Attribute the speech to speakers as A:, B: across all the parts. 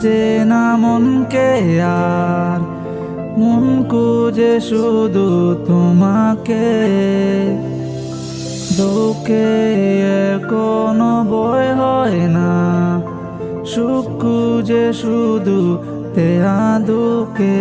A: বোঝে না মনকে আর, মন কুজে শুধু তোমাকে। দুঃখে কোনো বই হয় না, সুখ যে শুধু তেরা দুঃখে।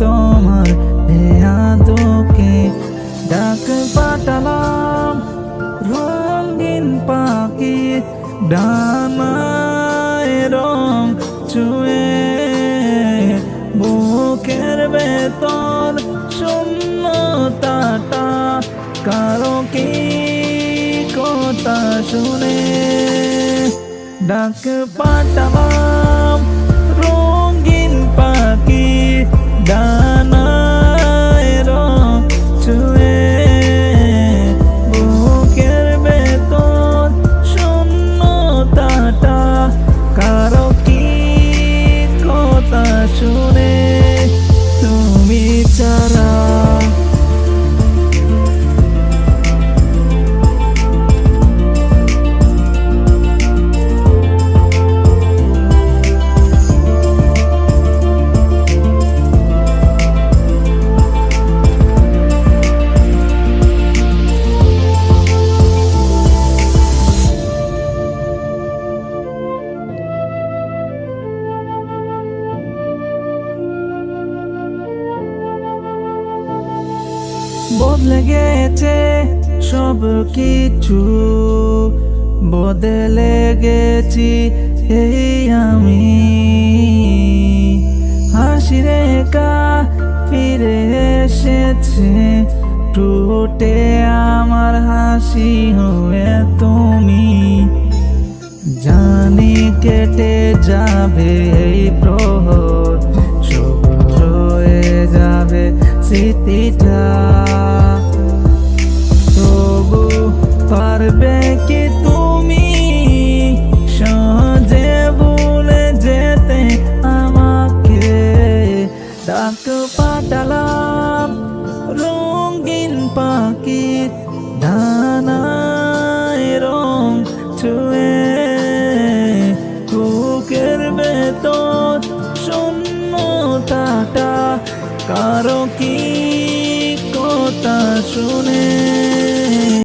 A: তোমার দুঃখে ডাক পাঠালাম। রঙিন পাখি ডানায় রং ছুঁয়ে বুকের ভেতর শূন্যতাটা কারও কি কথা শুনে ডাক পাঠালাম। বদলে গেছে সব কিছু বদলে গেছি এই আমি। হাসি রেখা ফিরে এসেছে টুটে আমার হাসি হয়ে তুমি। জানি কেটে যাবে এই প্রহর স্মৃতিটা। তবু পারবে কি তুমি? সহজে বলে যেতে আমাকে ডাক পাঠালাম রঙিন পাখি ডানায় কারও কি কথা শুনে